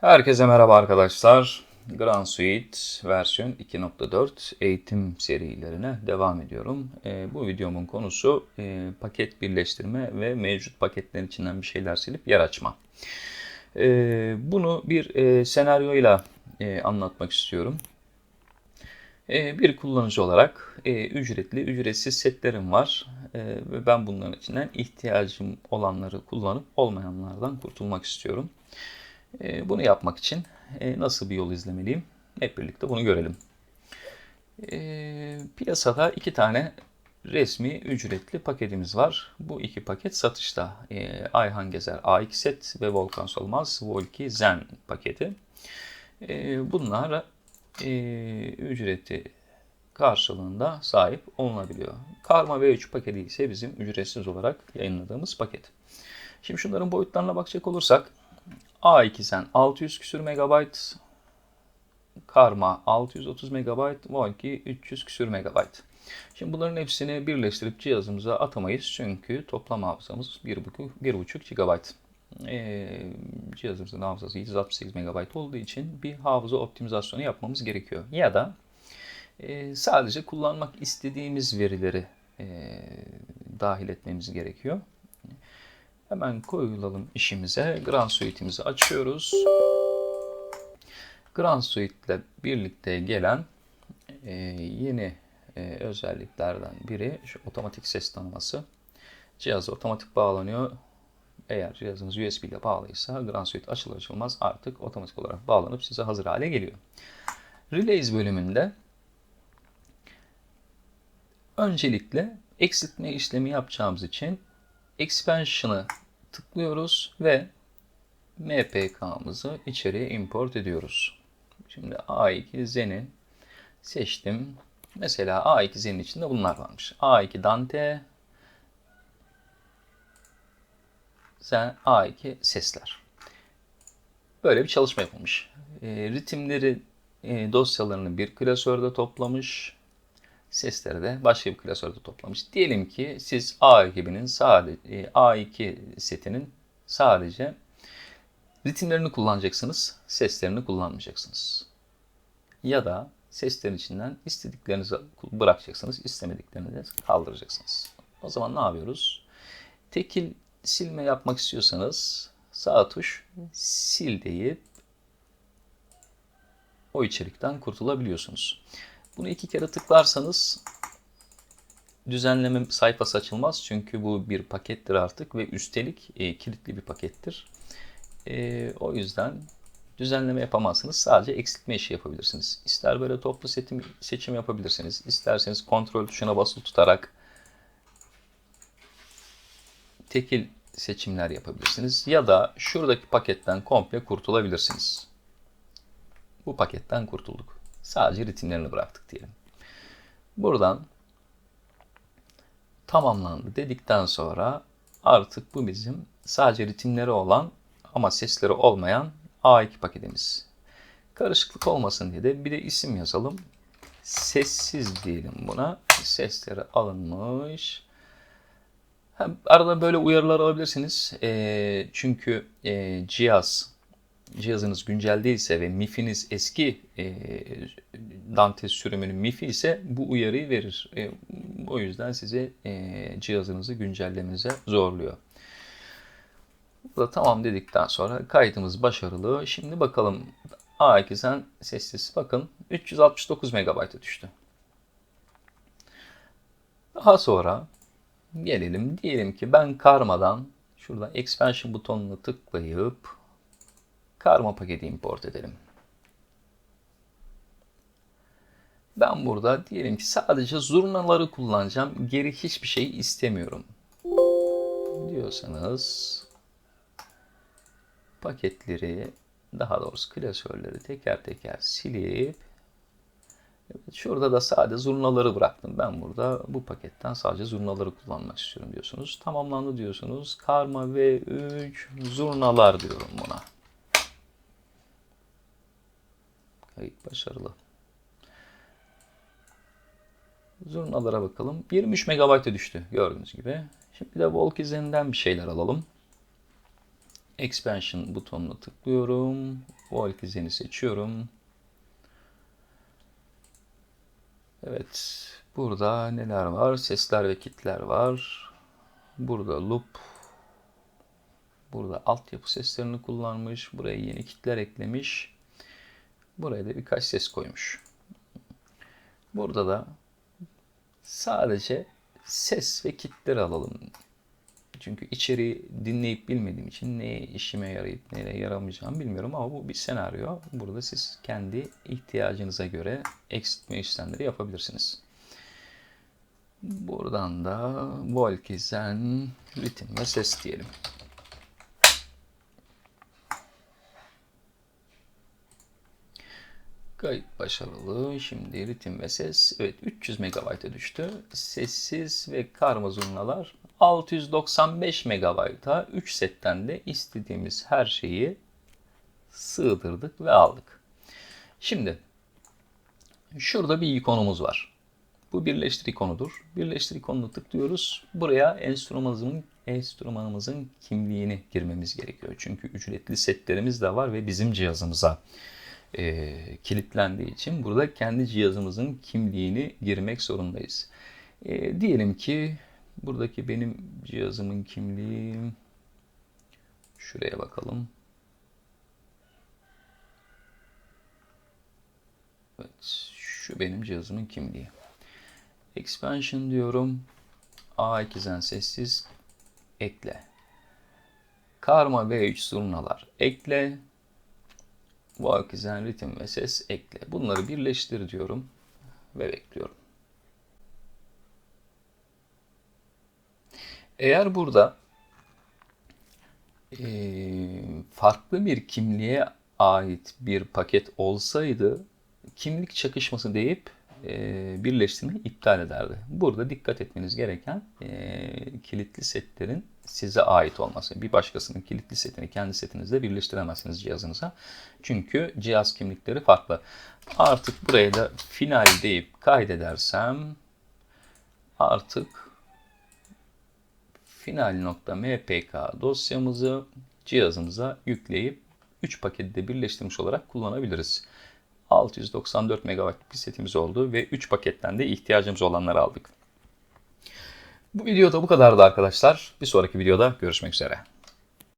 Herkese merhaba arkadaşlar. Grand Suite versiyon 2.4 eğitim serilerine devam ediyorum. Ee, bu videomun konusu e, paket birleştirme ve mevcut paketlerin içinden bir şeyler silip yer açma. Ee, bunu bir e, senaryoyla e, anlatmak istiyorum. E, bir kullanıcı olarak e, ücretli, ücretsiz setlerim var E, ve ben bunların içinden ihtiyacım olanları kullanıp olmayanlardan kurtulmak istiyorum. E, Bunu yapmak için e, nasıl bir yol izlemeliyim? Hep birlikte bunu görelim. E, Piyasada iki tane resmi ücretli paketimiz var. Bu iki paket satışta. E, Ayhan Gezer A2 set ve Volkan Solmaz Volki Zen paketi. Bunlar e, ücreti karşılığında sahip olunabiliyor. Karma V3 paketi ise bizim ücretsiz olarak yayınladığımız paket. Şimdi şunların boyutlarına bakacak olursak A2 Zen 600 küsür MB, Karma 630 MB, Volki 300 küsür MB. Şimdi bunların hepsini birleştirip cihazımıza atamayız çünkü toplam hafızamız 1.5 GB. Ee, cihazımızın hafızası 168 MB olduğu için bir hafıza optimizasyonu yapmamız gerekiyor. Ya da e, sadece kullanmak istediğimiz verileri e, dahil etmemiz gerekiyor. Hemen koyulalım işimize. Grand Suite'imizi açıyoruz. Grand Suite ile birlikte gelen e, yeni e, özelliklerden biri şu otomatik ses tanıması. Cihaza otomatik bağlanıyor. Eğer cihazınız USB ile bağlıysa Grand Suite açılır açılmaz artık otomatik olarak bağlanıp size hazır hale geliyor. Relays bölümünde öncelikle eksiltme işlemi yapacağımız için expansion'ı tıklıyoruz ve MPK'mızı içeriye import ediyoruz. Şimdi A2 Zen'i seçtim. Mesela A2 Zen'in içinde bunlar varmış. A2 Dante, Zen A2 sesler. Böyle bir çalışma yapılmış. E, ritimleri e, dosyalarını bir klasörde toplamış. Sesleri de başka bir klasörde toplamış. Diyelim ki siz A ekibinin sadece A2 setinin sadece ritimlerini kullanacaksınız, seslerini kullanmayacaksınız. Ya da seslerin içinden istediklerinizi bırakacaksınız, istemediklerinizi kaldıracaksınız. O zaman ne yapıyoruz? Tekil silme yapmak istiyorsanız sağ tuş sil deyip o içerikten kurtulabiliyorsunuz. Bunu iki kere tıklarsanız düzenleme sayfası açılmaz. Çünkü bu bir pakettir artık ve üstelik e, kilitli bir pakettir. E, o yüzden düzenleme yapamazsınız. Sadece eksiltme işi yapabilirsiniz. İster böyle toplu seçim, seçim yapabilirsiniz. İsterseniz kontrol tuşuna basılı tutarak tekil seçimler yapabilirsiniz. Ya da şuradaki paketten komple kurtulabilirsiniz. Bu paketten kurtulduk. Sadece ritimlerini bıraktık diyelim. Buradan tamamlandı dedikten sonra artık bu bizim sadece ritimleri olan ama sesleri olmayan A2 paketimiz. Karışıklık olmasın diye de bir de isim yazalım. Sessiz diyelim buna. Sesleri alınmış. Arada böyle uyarılar alabilirsiniz. E, çünkü e, cihaz cihazınız güncel değilse ve MIFI'niz eski e, Dante sürümünün MIFI ise bu uyarıyı verir. E, o yüzden size e, cihazınızı güncellemenize zorluyor. Burada tamam dedikten sonra kaydımız başarılı. Şimdi bakalım A2'sen sessiz. Bakın 369 MB'a düştü. Daha sonra gelelim. Diyelim ki ben karmadan şuradan expansion butonuna tıklayıp karma paketi import edelim. Ben burada diyelim ki sadece zurnaları kullanacağım. Geri hiçbir şey istemiyorum. Diyorsanız paketleri daha doğrusu klasörleri teker teker silip evet, şurada da sadece zurnaları bıraktım. Ben burada bu paketten sadece zurnaları kullanmak istiyorum diyorsunuz. Tamamlandı diyorsunuz. Karma V3 zurnalar diyorum buna. Kayıt başarılı. Zurnalara bakalım. 23 MB'a düştü gördüğünüz gibi. Şimdi de Volkizen'den bir şeyler alalım. Expansion butonuna tıklıyorum. Volkizeni seçiyorum. Evet. Burada neler var? Sesler ve kitler var. Burada loop. Burada altyapı seslerini kullanmış. Buraya yeni kitler eklemiş. Buraya da birkaç ses koymuş. Burada da sadece ses ve kitleri alalım. Çünkü içeriği dinleyip bilmediğim için neye işime yarayıp nereye yaramayacağımı bilmiyorum ama bu bir senaryo. Burada siz kendi ihtiyacınıza göre eksiltme işlemleri yapabilirsiniz. Buradan da Volkizen ritim ve ses diyelim. Gayet başarılı. Şimdi ritim ve ses. Evet 300 MB'a düştü. Sessiz ve karma zurnalar 695 MB'a 3 setten de istediğimiz her şeyi sığdırdık ve aldık. Şimdi şurada bir ikonumuz var. Bu birleştir ikonudur. Birleştir ikonunu tıklıyoruz. Buraya enstrümanımızın enstrümanımızın kimliğini girmemiz gerekiyor. Çünkü ücretli setlerimiz de var ve bizim cihazımıza e, kilitlendiği için burada kendi cihazımızın kimliğini girmek zorundayız. E, diyelim ki buradaki benim cihazımın kimliği şuraya bakalım. Evet, şu benim cihazımın kimliği. Expansion diyorum. A2'den sessiz ekle. Karma V3 zurnalar ekle. Vakizen ritim ve ses ekle. Bunları birleştir diyorum ve bekliyorum. Eğer burada e, farklı bir kimliğe ait bir paket olsaydı kimlik çakışması deyip e, birleştirmeyi iptal ederdi. Burada dikkat etmeniz gereken e, kilitli setlerin size ait olması. Bir başkasının kilitli setini kendi setinizle birleştiremezsiniz cihazınıza. Çünkü cihaz kimlikleri farklı. Artık buraya da final deyip kaydedersem artık final.mpk dosyamızı cihazımıza yükleyip 3 paketi de birleştirmiş olarak kullanabiliriz. 694 MB bir setimiz oldu ve 3 paketten de ihtiyacımız olanları aldık. Bu videoda bu kadardı arkadaşlar. Bir sonraki videoda görüşmek üzere.